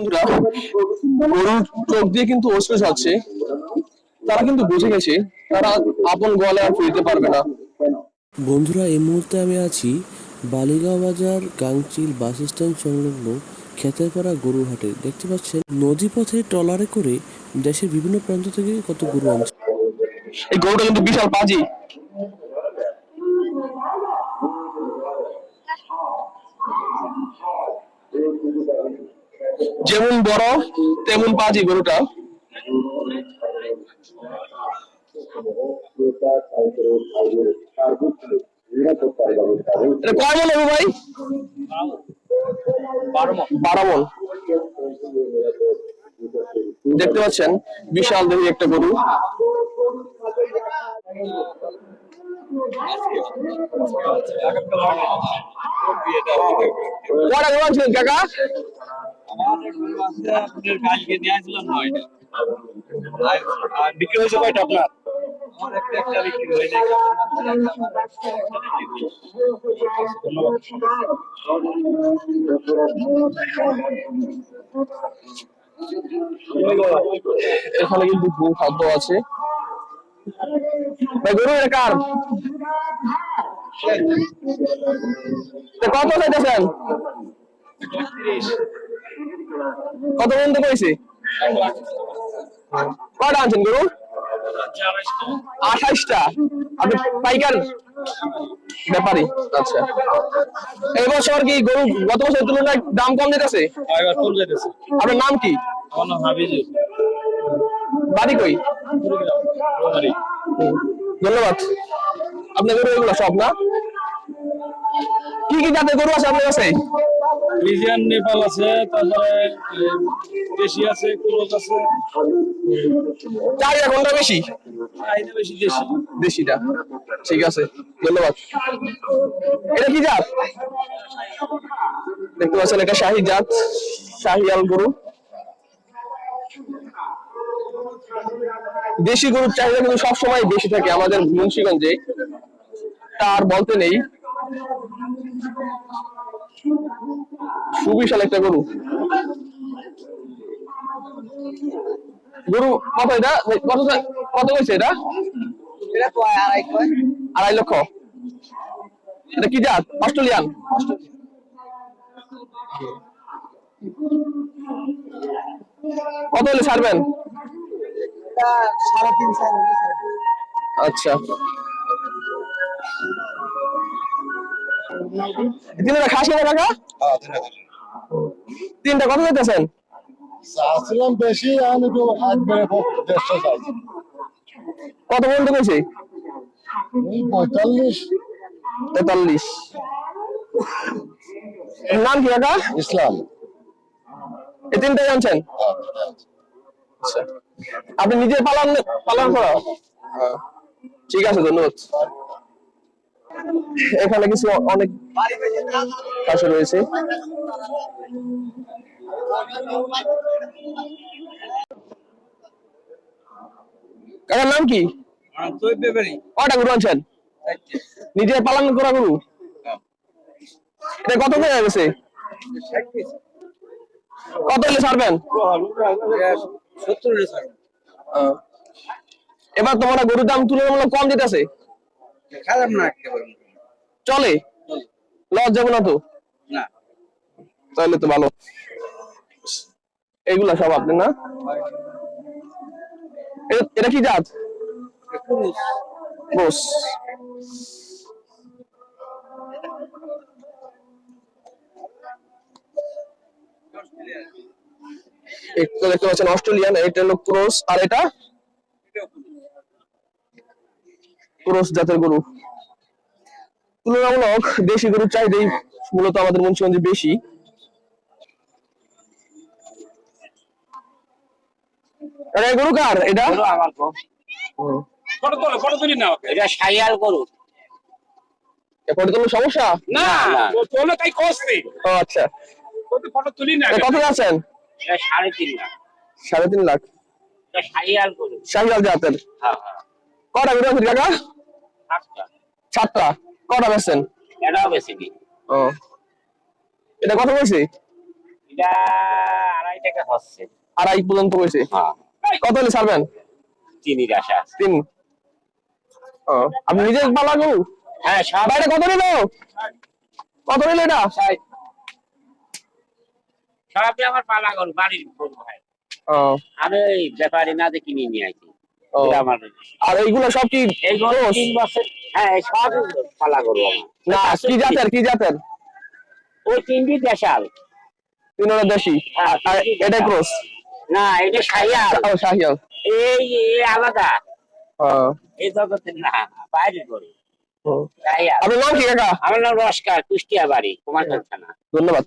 বন্ধুরা গরুর চোখ দিয়ে কিন্তু অস্ত্র যাচ্ছে তারা কিন্তু বুঝে গেছে তারা আপন গোয়ালে আর ফিরতে পারবে না। বন্ধুরা এই মুহূর্তে আমি আছি বালিগাঁও বাজার গাংচিল বাস স্ট্যান্ড সংলগ্ন খেতেরপাড়া হাটে। দেখতে পাচ্ছেন নদীপথে ট্রলারে করে দেশের বিভিন্ন প্রান্ত থেকে কত গরু আনছে। এই গরুটা কিন্তু বিশাল পাজি যেমন বড় তেমন পাজি গরুটা। কয় মন হবে ভাই? বারো মন। দেখতে পাচ্ছেন বিশাল দেবী একটা গরু। কটা গরু আনছিলেন কাকা? কালকে নিয়ে আসলাম নয়টা আর বিক্রি হয়েছে কয়টা আপনার আমার একটা একটা বিক্রি এখানে কিন্তু গরু খাদ্য আছে। গরু কার? কত চাইতেছেন? কত পর্যন্ত কইছে কটা আনছেন গরু? আঠাশটা আপনি পাইকার ব্যাপারী। আচ্ছা। এই বছর কি গরু গত বছর তুলনায় দাম কম যেতেছে? আপনার নাম কি? বাড়ি কই? ধন্যবাদ। আপনার গরু এগুলো সব না? কি কি জাতের গরু আছে আপনার কাছে? ফ্রিজিয়ান নেপাল আছে তারপরে দেশি আছে ক্রোজ আছে। চাহিদা কোনটা বেশি? চাহিদা বেশি দেশি। দেশিটা। ঠিক আছে ধন্যবাদ। এটা কি জাত? দেখতে পাচ্ছেন এটা শাহী জাত শাহিয়াল গরু। দেশি গরুর চাহিদা কিন্তু সবসময় বেশি থাকে আমাদের মুন্সিগঞ্জে। তার বলতে নেই। সুবিশাল একটা গরু। গরু কত এটা? কত কত হয়েছে এটা? আড়াই লক্ষ। এটা কি জাত? অস্ট্রেলিয়ান। কত হলে ছাড়বেন? আচ্ছা। খাসি না কাকা? তিনটা কত যেতেছেন চাচ্ছিলাম বেশি আমি একবারে দেড়শো চাইছি কত পর্যন্ত কইছে? পঁয়তাল্লিশ। তেতাল্লিশ। নাম কি কাকা? ইসলাম। এই তিনটাই আনছেন? আচ্ছা। আপনি নিজে পালন পালন করা ঠিক আছে ধন্যবাদ। এখানে কিছু অনেক পাশে রয়েছে। কাকার নাম কি? আর কটা গরু আনছেন? নিজে পালন করা গরু? এটা কত করে গেছে? কত হলে ছাড়বেন? এবার তোমরা গরুর দাম তুলনামূলক কম দিতেছে। খারাপ না একেবারে চলে? লস যাবে না তো? না। তাহলে তো ভালো। এগুলা সব আপনি না? এটা কি জাত? বস দেখতে পাচ্ছেন অস্ট্রেলিয়ান এটা হলো ক্রোস আর এটা? ক্রস জাতের গরু। তুলনামূলক দেশি গরুর চাহিদাই মূলত আমাদের মুন্সিগঞ্জে বেশি। গরু কার? এটা? সমস্যা? না তাই ও আচ্ছা। ফটো তুলি না কত সাড়ে তিন লাখ। সাড়ে তিন লাখ। এটা সাইয়াল করু শাহিয়াল জাতের। হ্যাঁ হ্যাঁ। কটা গরু আছে কাকা? সাতটা। কটা বেচছেন? এটাও বেশি ও। এটা কত বলছি এটা আড়াই টাকা হচ্ছে। আড়াই পর্যন্ত হয়েছে হ্যাঁ। কত হলে ছাড়বেন? চিনির আশা তিন। ও, আপনি নিজে পালা গরু? হ্যাঁ বাইরে কত নিল? কত নিল এটা? সবই আমার পালা গরু বাড়ির গরু ভাই। ও, আমি ব্যাপারী না যে কিনে নিয়ে আসি আর এইগুলো সব কি? হ্যাঁ সব পালা না কি জাতের কি জাতের? ওই তিনটি দেশাল। তিনটা দেশি? হ্যাঁ, আর এটা। ক্রস? না এটা সাইয়াল ও শাহিয়াল। এই আলাদা। ও, এই জগতের না বাইরের গরু। আপনার নাম কি কাকা? আমার নাম রস্কার কুষ্টিয়া বাড়ি কুমারগঞ্জ থানা। ধন্যবাদ।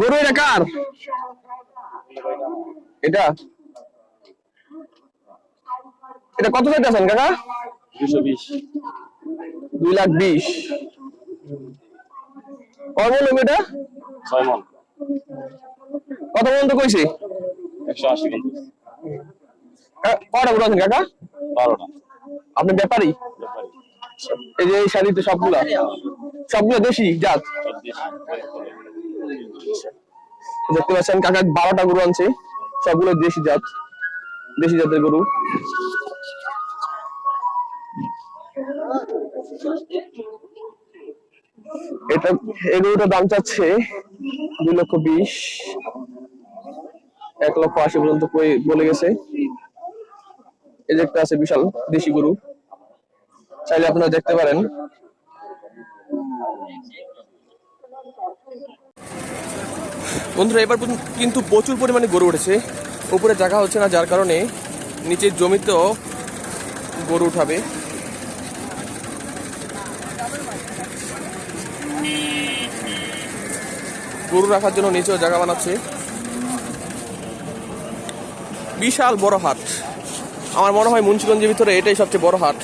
গরু এটা কার? এটা? এটা কত চাইতেছেন কাকা? দুশো বিশ। দুই লাখ বিশ। এটা? ছয় মন। কত পর্যন্ত কইছি? একশো আশি কটা গরু আছেন কাকা? বারোটা। আপনি ব্যাপারী? এই যে এই শাড়িতে সবগুলা। সবগুলো দেশি জাত? দেখতে পাচ্ছেন কাকা বারোটা গরু আনছে। সবগুলো দেশি জাত, দেশি জাতের গরু। এটা, এই গরুটার দাম চাচ্ছে দুই লক্ষ বিশ, এক লক্ষ আশি পর্যন্ত বলে গেছে। এই যে একটা আছে বিশাল দেশি গরু। চাইলে আপনারা দেখতে পারেন। বন্ধুরা, এবার কিন্তু প্রচুর পরিমাণে গরু উঠেছে। উপরে জায়গা হচ্ছে না, যার কারণে নিচের জমিতেও গরু উঠাবে। গরু রাখার জন্য নিচেও জায়গা বানাচ্ছে। বিশাল বড় হাট। আমার মনে হয় মুন্সিগঞ্জের ভিতরে এটাই সবচেয়ে বড় হাট।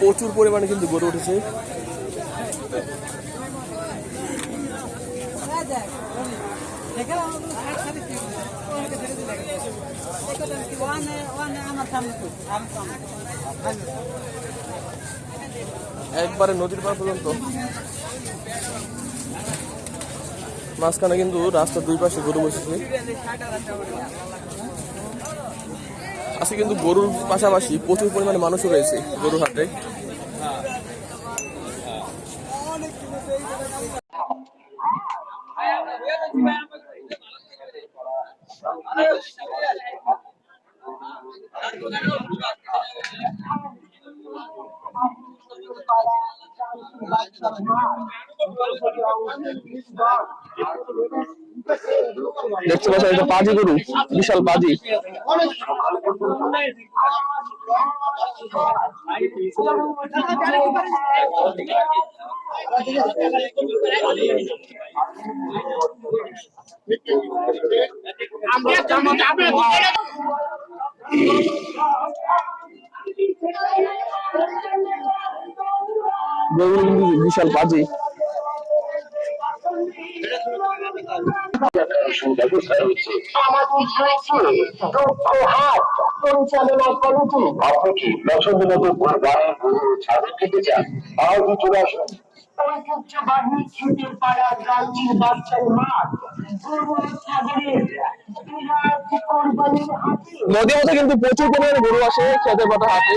প্রচুর পরিমাণে কিন্তু গড়ে উঠেছে। একবারে নদীর পার পর্যন্ত। মাঝখানে কিন্তু রাস্তার দুই পাশে গরু বসেছে। আজকে কিন্তু গরুর পাশাপাশি প্রচুর পরিমাণে মানুষও রয়েছে গরু হাটে। দেখতে পাচ্ছেন এটা পাজি গরু বিশাল পাজি। গরু কিন্তু বিশাল হাত কমিটি আপনি কি পছন্দ মতো গাড়ির গরু ছাগল খেতে চান? চলে আসুন। ঐতিহ্যবাহী বাচ্চার মাঠ নদীর মধ্যে কিন্তু প্রচুর পরিমাণে গরু আসে খেতে পাতা হাটে।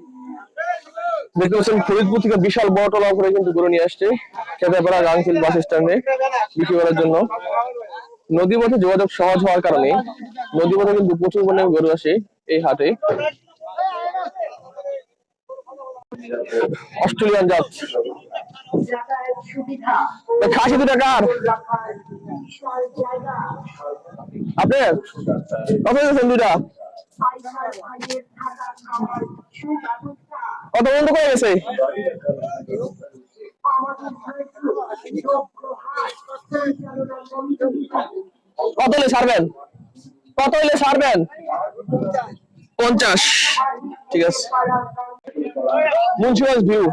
দেখতে পাচ্ছেন ফরিদপুর থেকে বিশাল বড় টলা করে কিন্তু গরু নিয়ে আসছে। খেতেপাড়া গাংচিল বাস স্ট্যান্ডে বিক্রি করার জন্য। নদী পথে যোগাযোগ সহজ হওয়ার কারণে নদী পথে কিন্তু প্রচুর পরিমাণে গরু আসে এই হাটে। অস্ট্রেলিয়ান জাত। খাসি দুটা কার? বিশাল জায়গা আপনার? কত দুটা কত বন্ধ করে গেছে? কত হলে ছাড়বেন কত হলে ছাড়বেন পঞ্চাশ। ঠিক আছে। মুন্সিগঞ্জ ভিউ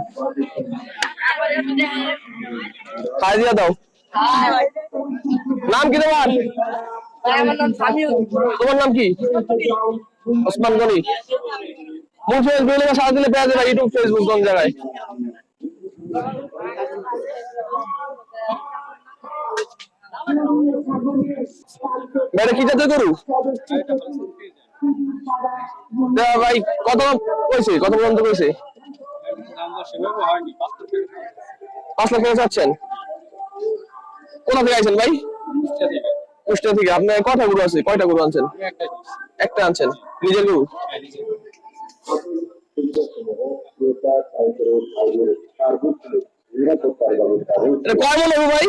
দিয়া দাও। নাম কি তোমার? তোমার নাম কি? ওসমান গনি। ভিউ লেখা সারা দিলে পেয়ে যাবে ইউটিউব ফেসবুক কোন জায়গায়? কি গরু? ভাই, কত কইছে, কত পর্যন্ত কইছে? পাঁচ লাখ টাকা চাচ্ছেন? কোথা থেকে আইছেন ভাই? কুষ্টিয়া থেকে। আপনার কয়টা গরু আছে? কয়টা গরু আনছেন? একটা আনছেন। নিজের গরু? কয় মন হবে ভাই?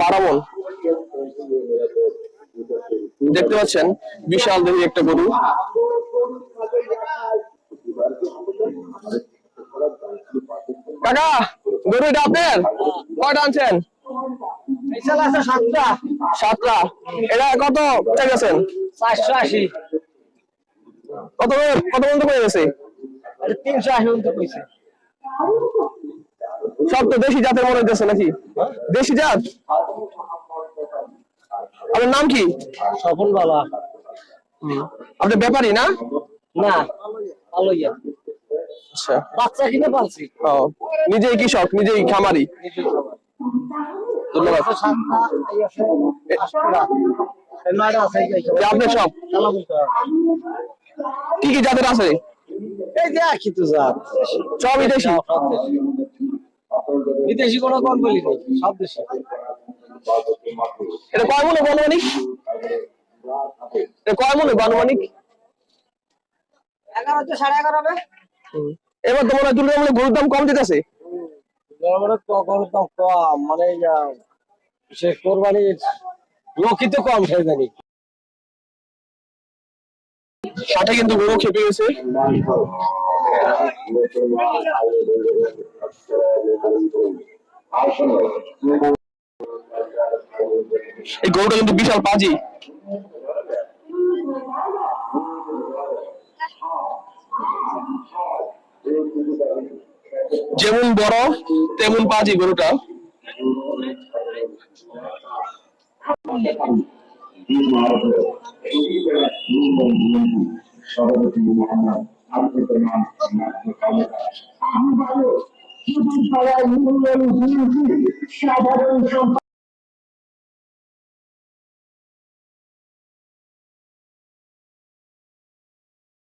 বারো মন। দেখতে পাচ্ছেন বিশাল দেবী একটা গরু। কাকা গরু আপনার? কয়টা আনছেন? সাতটা। সাতটা এটা কত চাইছেন চারশো আশি। কত কত পর্যন্ত করে গেছে? তিনশো আশি পর্যন্ত কইছে। সব তো দেশি জাতের মনে হচ্ছে নাকি? দেশি জাত? আপনার নাম কি? সফল বাবা আপনি ব্যাপারী না? না আচ্ছা। বাচ্চা কিনে পালছি। ও নিজেই কৃষক নিজেই খামারি। ধন্যবাদ। যে। আপনার সব। কি কি জাতের আছে? এই যে একই তো জাত। সব দেশি। বিদেশি কোনো কম বলি নেই সব দেশি। এটা কয় মনে বানুমানিক? এটা কয় মনে বানুমানিক? এগারো তো সাড়ে এগারো হবে। এবার তো মনে হয় তুলনামূলক গরুর দাম কম দিতেছে। গরুর দাম কম মানে সে কোরবানির লোকই তো কম সেই জানি। সাথে কিন্তু গরু খেপে গেছে। এই গরুটা কিন্তু বিশাল পাজি যেমন বড়, তেমন পাজি গরুটা। সভাপতি মোহাম্মদ আব্দুল রহমান বিএনপি সাধারণ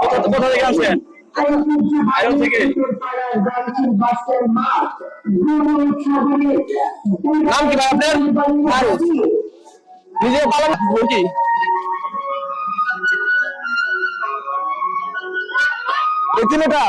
কোথা থেকে আসছেন আয়রন থেকে নাম কি নিজে পালন এই ছেলেটা?